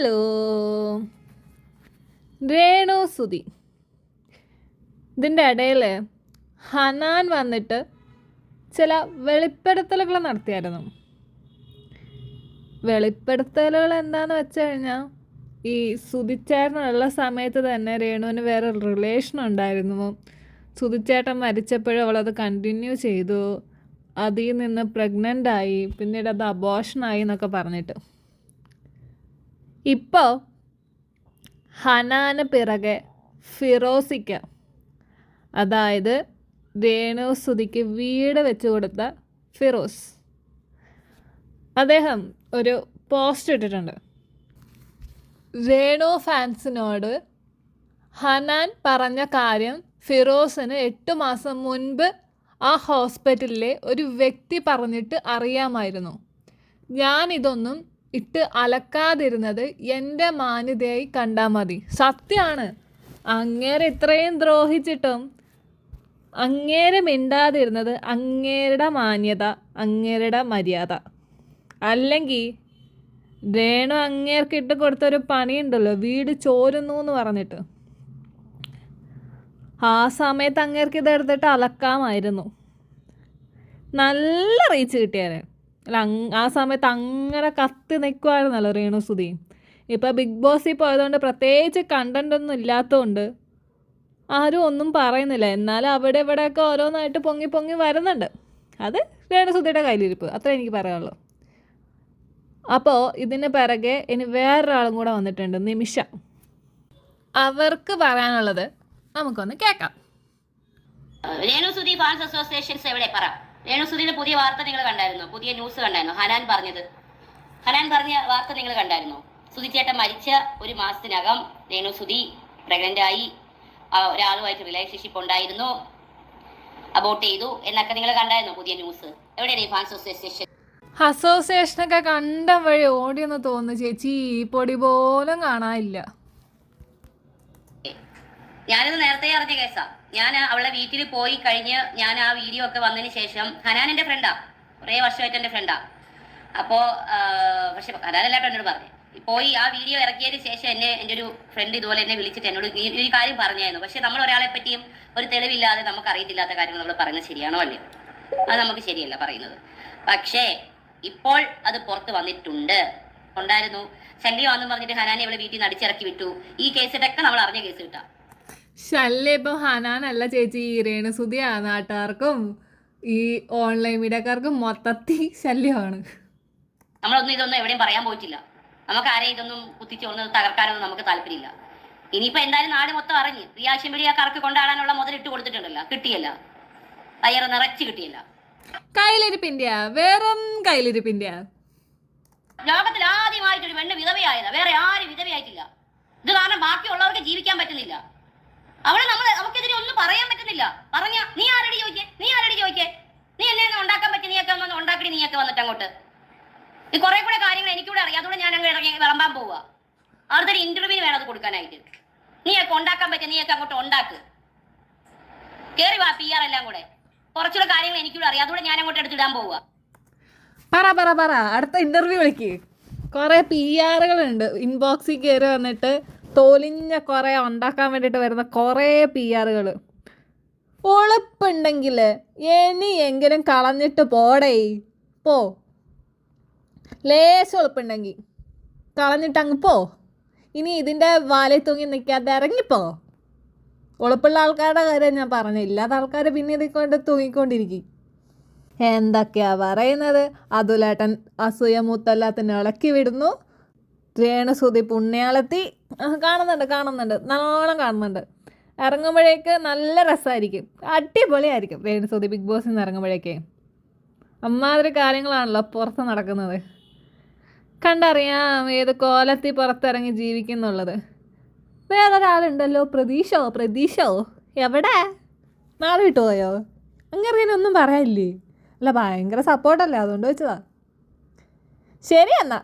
Hello. Renu Suthi ഇതിന്റെ ഇടയിൽ ഹനാൻ വന്നിട്ട് ചില വെളിപ്പെടുത്തലുകൾ നടത്തിയായിരുന്നു. വെളിപ്പെടുത്തലുകൾ എന്താന്ന് വെച്ച് കഴിഞ്ഞാൽ ഈ സുതിച്ചേട്ടനുള്ള സമയത്ത് തന്നെ രേണുവിന് വേറെ റിലേഷൻ ഉണ്ടായിരുന്നു. സുതിച്ചേട്ടൻ മരിച്ചപ്പോഴും അവളത് കണ്ടിന്യൂ ചെയ്തു. അതിൽ നിന്ന് പ്രഗ്നന്റ് ആയി. പിന്നീട് അത് അബോഷനായി എന്നൊക്കെ പറഞ്ഞിട്ട്. ഇപ്പോൾ ഹനാന് പിറകെ ഫിറോസിക്ക് അതായത് രേണുസുതിക്ക് വീട് വെച്ച് കൊടുത്ത ഫിറോസ്. അദ്ദേഹം ഒരു പോസ്റ്റ് ഇട്ടിട്ടുണ്ട്. രേണു ഫാൻസിനോട് ഹനാൻ പറഞ്ഞ കാര്യം ഫിറോസിന് എട്ട് മാസം മുൻപ് ആ ഹോസ്പിറ്റലിലെ ഒരു വ്യക്തി പറഞ്ഞിട്ട് അറിയാമായിരുന്നു. ഞാനിതൊന്നും ഇട്ട് അലക്കാതിരുന്നത് എന്റെ മാന്യതയായി കണ്ടാൽ മതി. സത്യമാണ് അങ്ങേരെ ഇത്രയും ദ്രോഹിച്ചിട്ടും അങ്ങേരെ മിണ്ടാതിരുന്നത് അങ്ങേരുടെ മാന്യത അങ്ങേരുടെ മര്യാദ. അല്ലെങ്കിൽ രേണു അങ്ങേർക്ക് ഇട്ട് കൊടുത്തൊരു പണിയുണ്ടല്ലോ വീട് ചോരുന്നു എന്ന് പറഞ്ഞിട്ട്. ആ സമയത്ത് അങ്ങേർക്ക് ഇതെടുത്തിട്ട് അലക്കാമായിരുന്നു. നല്ല റീച്ച് കിട്ടിയാലേ അല്ല ആ സമയത്ത് അങ്ങനെ കത്തി നിൽക്കുമായിരുന്നല്ലോ രേണു സുധി ഇപ്പോൾ ബിഗ് ബോസിൽ പോയതുകൊണ്ട് പ്രത്യേകിച്ച് കണ്ടന്റ് ഒന്നും ഇല്ലാത്തതുകൊണ്ട് ആരും ഒന്നും പറയുന്നില്ല. എന്നാലും അവിടെ ഇവിടെയൊക്കെ ഓരോന്നായിട്ട് പൊങ്ങി പൊങ്ങി വരുന്നുണ്ട്. അത് രേണുസുധിയുടെ കയ്യിലിരിപ്പ്. അത്ര എനിക്ക് പറയാനുള്ളൂ. അപ്പോൾ ഇതിന് പിറകെ ഇനി വേറൊരാളും കൂടെ വന്നിട്ടുണ്ട്. നിമിഷ. അവർക്ക് പറയാനുള്ളത് നമുക്കൊന്ന് കേൾക്കാം. രേണുസുതി അസോസിയേഷൻസ് എവിടെ പറ? രേണുസുതിയുടെ പുതിയ വാർത്ത നിങ്ങൾ കണ്ടായിരുന്നോ? പുതിയ ന്യൂസ് കണ്ടായിരുന്നോ? ഹനാൻ പറഞ്ഞത്. ഹനാൻ പറഞ്ഞ വാർത്ത നിങ്ങൾ കണ്ടായിരുന്നോ? സുധിച്ചേട്ടൻ മരിച്ച ഒരു മാസത്തിനകം രേണുസുതി പ്രഗ്നന്റ് ആയി. ഒരാളുമായിട്ട് റിലേഷൻഷിപ്പ് ഉണ്ടായിരുന്നു. അബോട്ട് ചെയ്തു. എന്നൊക്കെ നിങ്ങൾ കണ്ടായിരുന്നോ പുതിയ ന്യൂസ് എവിടെയാണ് ഈ ഫാൻസ് അസോസിയേഷൻ അസോസിയേഷനൊക്കെ കണ്ട വഴി ഓടിയെന്ന് തോന്നുന്നു. ചേച്ചി ഈ പൊടി പോലും കാണാനില്ല. ഞാനിത് നേരത്തെ അറിഞ്ഞ കേസാ. ഞാൻ അവളെ വീട്ടിൽ പോയി കഴിഞ്ഞ് ഞാൻ ആ വീഡിയോ ഒക്കെ വന്നതിന് ശേഷം ഹനാൻ എന്റെ ഫ്രണ്ടാ കുറേ വർഷമായിട്ട് എന്റെ ഫ്രണ്ടാ അപ്പോ പക്ഷെ ഹനാനല്ലാട്ടോ എന്നോട് പറഞ്ഞു. പോയി ആ വീഡിയോ ഇറക്കിയതിന് ശേഷം എന്നെ എന്റെ ഒരു ഫ്രണ്ട് ഇതുപോലെ എന്നെ വിളിച്ചിട്ട് എന്നോട് ഈ ഒരു കാര്യം പറഞ്ഞായിരുന്നു. പക്ഷെ നമ്മൾ ഒരാളെ പറ്റിയും ഒരു തെളിവില്ലാതെ നമുക്ക് അറിയത്തില്ലാത്ത കാര്യങ്ങൾ നമ്മൾ പറയുന്നത് ശരിയാണോ അല്ലേ അത് നമുക്ക് ശരിയല്ല പറയുന്നത്. പക്ഷേ ഇപ്പോൾ അത് പുറത്ത് വന്നിട്ടുണ്ട്. ഉണ്ടായിരുന്നു. ശല്യമാണെന്ന് പറഞ്ഞിട്ട് ഹനാനെ ഇവിടെ വീട്ടിൽ നിന്ന് അടിച്ചിറക്കി വിട്ടു. ഈ കേസിട്ടൊക്കെ നമ്മൾ അറിഞ്ഞ കേസ് കിട്ടാം ശല്യം ഇപ്പം ഹനാനല്ല ചേച്ചി ഈ രേണുസുതിയാ നാട്ടുകാർക്കും ഈ ഓൺലൈൻ മീഡിയക്കാർക്കും മൊത്തത്തിൽ ശല്യമാണ്. നമ്മളൊന്നും ഇതൊന്നും എവിടെയും പറയാൻ പോയിട്ടില്ല. നമുക്ക് ആരെയും ഇതൊന്നും കുത്തിച്ചോണ്ട് തകർക്കാനൊന്നും നമുക്ക് താല്പര്യമില്ല. ഇനിയിപ്പോ എന്തായാലും നാട് മൊത്തം അറിഞ്ഞ് റിയാക്ഷൻ മീഡിയക്കാർക്ക് കൊണ്ടാടാനുള്ള മുതൽ ഇട്ട് കൊടുത്തിട്ടുണ്ടല്ലോ കിട്ടിയല്ല. തയ്യർ നിറച്ച് കിട്ടിയല്ല. കയ്യിലിരിപ്പിന്റെയാ? വേറും കയ്യിലിരിപ്പിന്റെയാ? ലോകത്തിൽ ആദ്യമായിട്ട് ഒരു പെണ്ണ് വിധവയായതാ. വേറെ ആരും വിധവയായിട്ടില്ല. ഇത് കാരണം ബാക്കിയുള്ളവർക്ക് ജീവിക്കാൻ പറ്റുന്നില്ല. അവളെ നമ്മൾ നമുക്കെതിരെ ഒന്നും പറയാൻ പറ്റുന്നില്ല. പറഞ്ഞ നീ ആരടി ചോദിക്കേ? നീ ആരടി ചോദിക്കേ? നീ എന്നെ ഉണ്ടാക്കാൻ പറ്റി? നീയൊക്കെ ഒന്ന് ഉണ്ടാക്കി നീയൊക്കെ വന്നിട്ട് അങ്ങോട്ട്. ഈ കുറെ കൂടെ കാര്യങ്ങൾ എനിക്കൂടെ അറിയാം. അതുകൊണ്ട് ഞാൻ അങ്ങ് ഇറങ്ങി വിളമ്പാൻ പോവുക ഒരു ഇന്റർവ്യൂവിന് വേണം അത് കൊടുക്കാനായിട്ട്. നീയൊക്കെ ഉണ്ടാക്കാൻ പറ്റിയ നീയൊക്കെ അങ്ങോട്ട് ഉണ്ടാക്ക്. കേറി വാ പി ആർ എല്ലാം കൂടെ. കുറച്ചുകൂടെ കാര്യങ്ങൾ എനിക്കൂടെ അറിയാം. അതുകൊണ്ട് ഞാൻ അങ്ങോട്ട് എടുത്തിടാൻ പോവുക പറ പറ പറ. അടുത്ത ഇന്റർവ്യൂ വിളിക്ക്. കുറെ പി ആറുകളുണ്ട് ഇൻബോക്സിൽ കയറി വന്നിട്ട് തോലിഞ്ഞ കുറെ ഉണ്ടാക്കാൻ വേണ്ടിയിട്ട് വരുന്ന കുറേ പി ആറുകൾ ഉളുപ്പുണ്ടെങ്കിൽ എങ്കിലും കളഞ്ഞിട്ട് പോടേ. പോ. ലേശം ഉളുപ്പുണ്ടെങ്കിൽ കളഞ്ഞിട്ട് അങ്ങ് പോ. ഇനി ഇതിന്റെ വാലിൽ തൂങ്ങി നിൽക്കാതെ ഇറങ്ങിപ്പോ ഉളുപ്പുള്ള ആൾക്കാരുടെ കാര്യം ഞാൻ പറഞ്ഞു ഇല്ലാത്ത ആൾക്കാർ പിന്നെ ഇതിൽ കൊണ്ട് തൂങ്ങിക്കൊണ്ടിരിക്കും. എന്തൊക്കെയാ പറയുന്നത്? അതുലേട്ടൻ അസൂയ മൂത്തല്ലാത്തിന് ഇളക്കി വിടുന്നു. രേണുസുതി പുണ്യാളത്തി കാണുന്നുണ്ട് കാണുന്നുണ്ട്. നല്ലോണം കാണുന്നുണ്ട്. ഇറങ്ങുമ്പോഴേക്ക് നല്ല രസമായിരിക്കും അടിപൊളിയായിരിക്കും. രേണുസുതി ബിഗ് ബോസിൽ നിന്ന് ഇറങ്ങുമ്പോഴേക്കേ. അമ്മാതിരി കാര്യങ്ങളാണല്ലോ പുറത്ത് നടക്കുന്നത്. കണ്ടറിയാം ഏത് കോലത്തിൽ പുറത്തിറങ്ങി ജീവിക്കുന്നുള്ളത്. വേറൊരാളുണ്ടല്ലോ പ്രതീക്ഷോ പ്രതീക്ഷോ. എവിടെ? നാളെ വിട്ടു പോയോ? അങ്ങനെ ഒന്നും പറയാനില്ലേ? അല്ല ഭയങ്കര സപ്പോർട്ടല്ലേ അതുകൊണ്ട് വെച്ചതാ. ശരി എന്നാ.